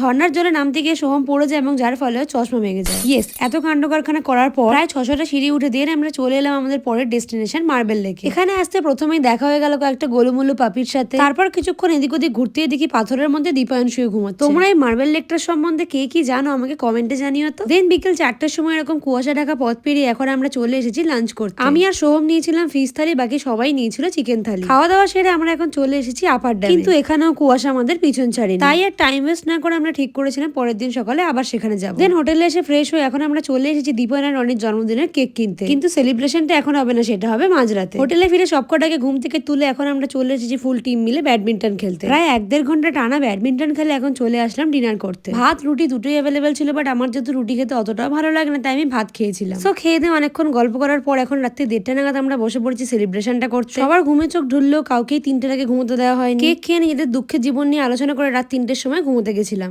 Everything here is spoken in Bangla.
ঝর্ণার জলে নামতে গিয়ে সোহম পড়ে যায় এবং যার ফলে চশমা ভেঙে যায়। ইয়েস এত কাণ্ড কারখানা করার পর প্রায় ছশোটা সিঁড়ি উঠে দিয়ে আমরা চলে এলাম আমাদের পরের ডেস্টিনেশন মার্বেল লেকে। এখানে আসতে প্রথমেই দেখা হয়ে গেল কয়েকটা গোলুমুলু পাপির সাথে। তারপর কিছুক্ষণ এদিক ওদিক ঘুরতে দেখি পাথরের মধ্যে দীপায়ন শুয়ে ঘুমাচ্ছে। তোমরা এই মার্বেল লেকটার সম্বন্ধে কে কি জানো আমাকে কমেন্টে জানিও তো। দেন বিকেল চারটার সময় এরকম কুয়াশা ঢাকা পথ পেরিয়ে এখন আমরা চলে এসেছি লাঞ্চ করতে। আমি আর সোহম নিয়েছিলাম ফিশ থালি বাকি সবাই নিয়েছিল চিকেন থালি। খাওয়া দাওয়া সেরে আমরা এখন চলে এসেছি আপার ড্যামে কিন্তু এখানেও কুয়াশা আমাদের পিছন ছাড়ি তাই আর টাইম ওয়েস্ট না করে আমরা ঠিক করেছিলাম, পরের দিন সকালে আবার সেখানে যাব। দেন হোটেলে এসে ফ্রেশ হয়ে এখন আমরা চলে এসেছি দীপন আর রনির জন্মদিনের কেক কিনতে। কিন্তু সেলিব্রেশনটা এখন হবে না, সেটা হবে মাঝরাতে। হোটেলে ফিরে সবকটাকে ঘুম থেকে তুলে এখন আমরা চলে এসেছি ফুল টিম মিলে ব্যাডমিন্টন খেলতে। প্রায় এক দেড় ঘণ্টা টানা ব্যাডমিন্টন খেলে এখন চলে আসলাম ডিনার করতে। ভাত, রুটি দুটোই অ্যাভেলেবেল ছিল বাট আমার যেহেতু রুটি খেতে অতটাও ভালো লাগে না, তাই আমি ভাত খেয়েছিলাম। সো খেয়ে দিয়ে অনেকক্ষণ গল্প করার পর এখন রাত্রি দেড়টা নাগাদ আমরা বসে পড়েছি সেলিব্রেশনটা করতে। সবার ঘুমে চোখ ঢুললেও কাউকেই তিনটের আগে ঘুমোতে দেওয়া হয়নি। কেক খেয়ে নিজেদের দুঃখের জীবন নিয়ে আলোচনা করে রাত তিনটের সময় ঘুমোতে গেছিলাম।